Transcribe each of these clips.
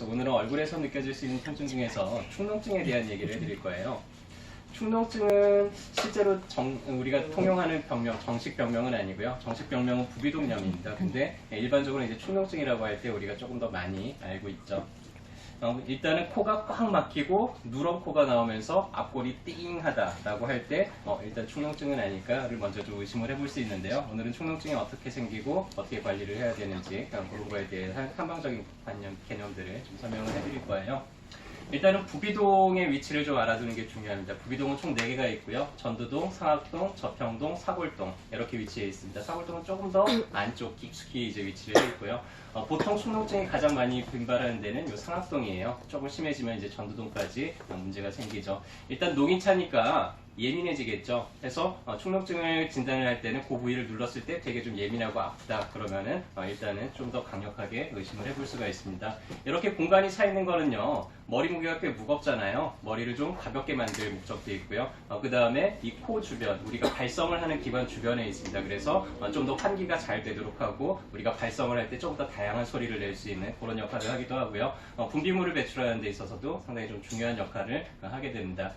오늘은 얼굴에서 느껴질 수 있는 통증 중에서 축농증에 대한 얘기를 해드릴 거예요. 축농증은 실제로 정- 우리가 통용하는 병명, 정식 병명은 아니고요. 정식 병명은 부비동염입니다. 근데 일반적으로 이제 축농증이라고 할 때 우리가 조금 더 많이 알고 있죠. 어, 일단은 코가 꽉 막히고 누런 코가 나오면서 앞골이 띵하다라고 할 때 어, 일단 축농증은 아닐까를 먼저 좀 의심을 해볼 수 있는데요. 오늘은 축농증이 어떻게 생기고 어떻게 관리를 해야 되는지 그런 거에 대해 한- 한방적인 개념들을 좀 설명을 해드릴 거예요. 일단은 부비동의 위치를 좀 알아두는 게 중요합니다. 부비동은 총 4개가 있고요. 전두동, 상악동, 저평동, 사골동 이렇게 위치해 있습니다. 사골동은 조금 더 안쪽 깊숙이 이제 위치를 해 있고요. 어, 보통 축농증이 가장 많이 빈발하는 데는 이 상악동이에요. 조금 심해지면 이제 전두동까지 어, 문제가 생기죠. 일단 농이 차니까 예민해지겠죠. 그래서 어, 축농증을 진단을 할 때는 그 부위를 눌렀을 때 되게 좀 예민하고 아프다 그러면은 어, 일단은 좀 더 강력하게 의심을 해볼 수가 있습니다. 이렇게 공간이 차 있는 거는요 머리 무게가 꽤 무겁잖아요. 머리를 좀 가볍게 만들 목적도 있고요. 그 다음에 이 코 주변 우리가 발성을 하는 기관 주변에 있습니다. 그래서 어, 좀더 환기가 잘 되도록 하고 우리가 발성을 할 때 조금 더 다양한 소리를 낼 수 있는 그런 역할을 하기도 하고요. 어, 분비물을 배출하는 데 있어서도 상당히 좀 중요한 역할을 어, 하게 됩니다.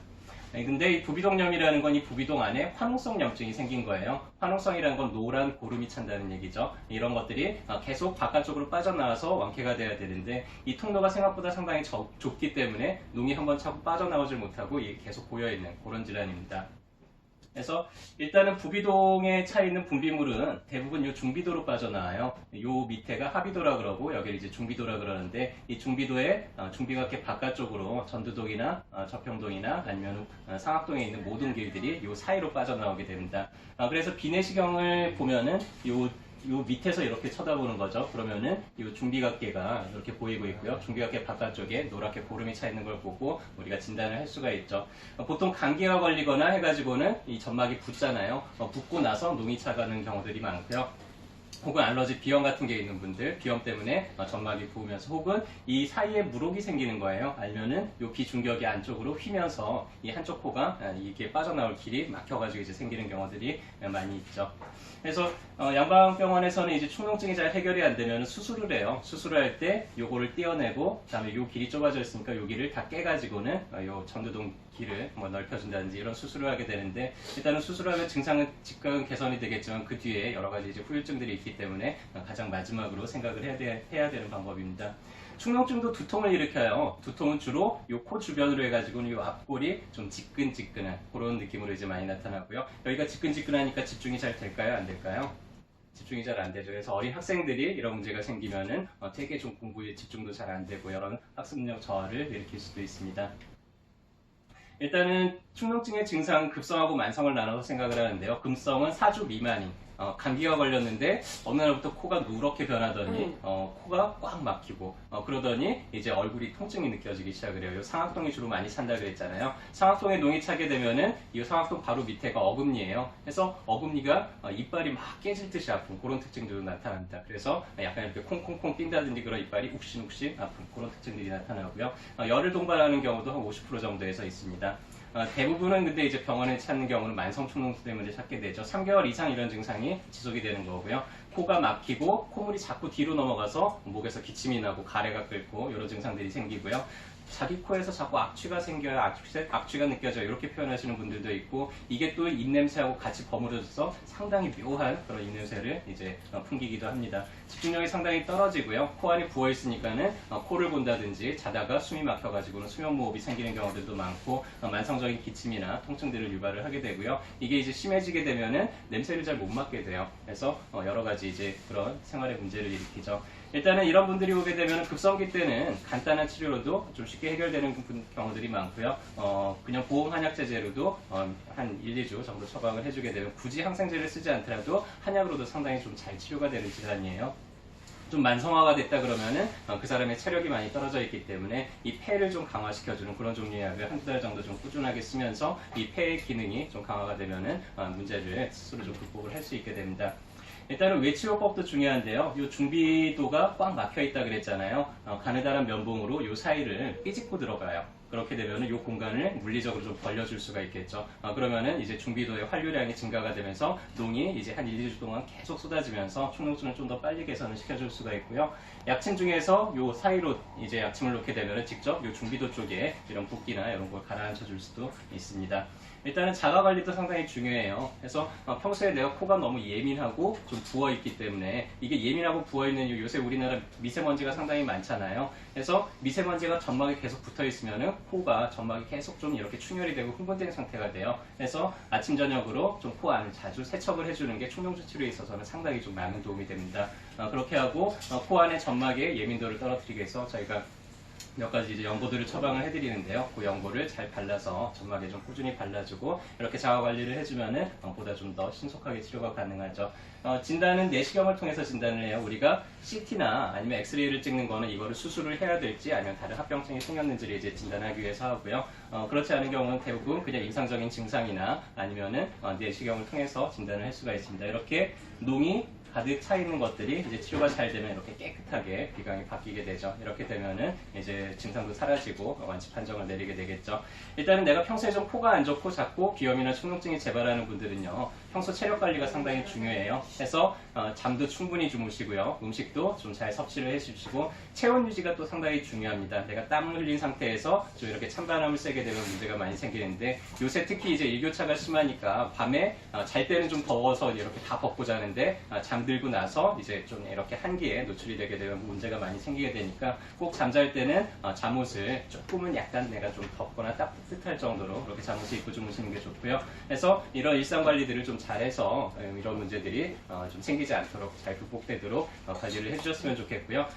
네, 근데 이 부비동염이라는 건 이 부비동 안에 화농성 염증이 생긴 거예요. 화농성이라는 건 노란 고름이 찬다는 얘기죠. 이런 것들이 아, 계속 바깥쪽으로 빠져나와서 완쾌가 돼야 되는데 이 통로가 생각보다 상당히 적- 좁기 때문에 농이 한번 차고 빠져나오질 못하고 계속 고여있는 그런 질환입니다. 그래서 일단은 부비동에 차 있는 분비물은 대부분 이 중비도로 빠져나와요. 요 밑에가 하비도라 그러고 여기를 이제 중비도라 그러는데 이 중비도에 어, 중비각계 바깥쪽으로 전두동이나 어, 저평동이나 아니면 어, 상악동에 있는 모든 길들이 요 사이로 빠져나오게 됩니다. 아, 그래서 비내시경을 보면은 요 요 밑에서 이렇게 쳐다보는 거죠. 그러면은 이 중비각계가 이렇게 보이고 있고요. 중비각계 바깥쪽에 노랗게 고름이 차 있는 걸 보고 우리가 진단을 할 수가 있죠. 어, 보통 감기가 걸리거나 해가지고는 이 점막이 붓잖아요. 어, 붓고 나서 농이 차가는 경우들이 많고요. 혹은 알러지 비염 같은 게 있는 분들 비염 때문에 어, 점막이 부으면서 혹은 이 사이에 물혹이 생기는 거예요. 아니면은 요 비중격이 안쪽으로 휘면서 이 한쪽 코가 아, 이게 빠져나올 길이 막혀가지고 이제 생기는 경우들이 어, 많이 있죠. 그래서 어, 양방병원에서는 이제 축농증이 잘 해결이 안 되면 수술을 해요. 수술을 할 때 요거를 떼어내고 그다음에 요 길이 좁아져 있으니까 요 길을 다 깨가지고는 어, 요 전두동 길을 뭐 넓혀준다든지 이런 수술을 하게 되는데 일단은 수술하면 증상은 즉각은 개선이 되겠지만 그 뒤에 여러 가지 이제 후유증들이 있기 때문에 가장 마지막으로 생각을 해야, 돼, 해야 되는 방법입니다. 축농증도 두통을 일으켜요. 두통은 주로 요 코 주변으로 해가지고는 요 앞골이 좀 지끈지끈한 그런 느낌으로 이제 많이 나타나고요. 여기가 지끈지끈하니까 집중이 잘 될까요? 안 될까요? 집중이 잘 안 되죠. 그래서 어린 학생들이 이런 문제가 생기면은 어, 되게 좀 공부에 집중도 잘 안 되고 여러 학습력 저하를 일으킬 수도 있습니다. 일단은 축농증의 증상 급성하고 만성을 나눠서 생각을 하는데요. 급성은 4주 미만인 어, 감기가 걸렸는데 어느 날부터 코가 누렇게 변하더니 음. 어, 코가 꽉 막히고 어, 그러더니 이제 얼굴이 통증이 느껴지기 시작을 해요. 요 상악동이 주로 많이 찬다 그랬잖아요. 상악동에 농이 차게 되면은 이 상악동 바로 밑에가 어금니예요. 그래서 어금니가 어, 이빨이 막 깨질 듯이 아픈 그런 특징도 나타납니다. 그래서 약간 이렇게 콩콩콩 뛴다든지 그런 이빨이 욱신욱신 아픈 그런 특징들이 나타나고요. 어, 열을 동반하는 경우도 한 50% 정도에서 있습니다. 어, 대부분은 근데 이제 병원에 찾는 경우는 만성 축농증 때문에 찾게 되죠. 3개월 이상 이런 증상이 지속이 되는 거고요. 코가 막히고 콧물이 자꾸 뒤로 넘어가서 목에서 기침이 나고 가래가 끓고 이런 증상들이 생기고요. 자기 코에서 자꾸 악취가 생겨요. 악취, 악취가 느껴져요. 이렇게 표현하시는 분들도 있고 이게 또 입냄새하고 같이 버무려져서 상당히 묘한 그런 입냄새를 이제 어, 풍기기도 합니다. 집중력이 상당히 떨어지고요. 코 안이 부어 있으니까는 어, 코를 본다든지 자다가 숨이 막혀가지고는 수면무호흡이 생기는 경우들도 많고 어, 만성적인 기침이나 통증들을 유발을 하게 되고요. 이게 이제 심해지게 되면은 냄새를 잘 못 맡게 돼요. 그래서 어, 여러 가지 이제 그런 생활의 문제를 일으키죠. 일단은 이런 분들이 오게 되면 급성기 때는 간단한 치료로도 좀 쉽게 해결되는 분- 경우들이 많고요. 어, 그냥 보험 한약제제로도 어, 한 1, 2주 정도 처방을 해주게 되면 굳이 항생제를 쓰지 않더라도 한약으로도 상당히 좀 잘 치료가 되는 질환이에요. 좀 만성화가 됐다 그러면은 어, 그 사람의 체력이 많이 떨어져 있기 때문에 이 폐를 좀 강화시켜주는 그런 종류의 약을 한두 달 정도 좀 꾸준하게 쓰면서 이 폐의 기능이 좀 강화가 되면은 어, 문제를 스스로 좀 극복을 할 수 있게 됩니다. 일단은 외치료법도 중요한데요. 이 중비도가 꽉 막혀 있다 그랬잖아요. 어, 가느다란 면봉으로 이 사이를 삐집고 들어가요. 그렇게 되면 이 공간을 물리적으로 좀 벌려줄 수가 있겠죠. 아, 그러면은 이제 중비도의 환류량이 증가가 되면서 농이 이제 한 1, 2주 동안 계속 쏟아지면서 충농증을 좀더 빨리 개선을 시켜줄 수가 있고요. 약침 중에서 요 사이로 이제 약침을 놓게 되면은 직접 요 중비도 쪽에 이런 붓기나 이런 걸 가라앉혀 줄 수도 있습니다. 일단은 자가 관리도 상당히 중요해요. 그래서 어, 평소에 내가 코가 너무 예민하고 좀 부어 있기 때문에 이게 예민하고 부어 있는 요새 우리나라 미세먼지가 상당히 많잖아요. 그래서 미세먼지가 점막에 계속 붙어 있으면은 코가 점막이 계속 좀 이렇게 충혈이 되고 흥분된 상태가 돼요. 그래서 아침 저녁으로 좀 코 안을 자주 세척을 해주는 게 충농증 치료에 있어서는 상당히 좀 많은 도움이 됩니다. 어, 그렇게 하고 어, 코 안의 점막의 예민도를 떨어뜨리기 위해서 저희가 몇 가지 이제 연고들을 처방을 해드리는데요. 그 연고를 잘 발라서 점막에 좀 꾸준히 발라주고 이렇게 자가 관리를 해주면은 어, 보다 좀 더 신속하게 치료가 가능하죠. 어, 진단은 내시경을 통해서 진단을 해요. 우리가 CT나 아니면 엑스레이를 찍는 거는 이거를 수술을 해야 될지 아니면 다른 합병증이 생겼는지를 이제 진단하기 위해서 하고요. 어, 그렇지 않은 경우는 대부분 그냥 임상적인 증상이나 아니면은 어, 내시경을 통해서 진단을 할 수가 있습니다. 이렇게 농이 가득 차 있는 것들이 이제 치료가 잘 되면 이렇게 깨끗하게 비강이 바뀌게 되죠. 이렇게 되면은 이제 증상도 사라지고 완치 판정을 내리게 되겠죠. 일단은 내가 평소에 좀 코가 안 좋고 자꾸 비염이나 충농증이 재발하는 분들은요. 평소 체력 관리가 상당히 중요해요. 해서 어, 잠도 충분히 주무시고요. 음식도 좀 잘 섭취를 해주시고 체온 유지가 또 상당히 중요합니다. 내가 땀을 흘린 상태에서 좀 이렇게 찬바람을 쐬게 되면 문제가 많이 생기는데 요새 특히 이제 일교차가 심하니까 밤에 어, 잘 때는 좀 더워서 이렇게 다 벗고 자는데 어, 잠들고 나서 이제 좀 이렇게 한기에 노출이 되게 되면 문제가 많이 생기게 되니까 꼭 잠잘 때는 어, 잠옷을 조금은 약간 내가 좀 덥거나 따뜻할 정도로 그렇게 잠옷을 입고 주무시는 게 좋고요. 그래서 이런 일상 관리들을 좀 잘해서 어, 이런 문제들이 어, 좀 생기지 않도록 잘 극복되도록 어, 관리를 해주셨으면 좋겠고요.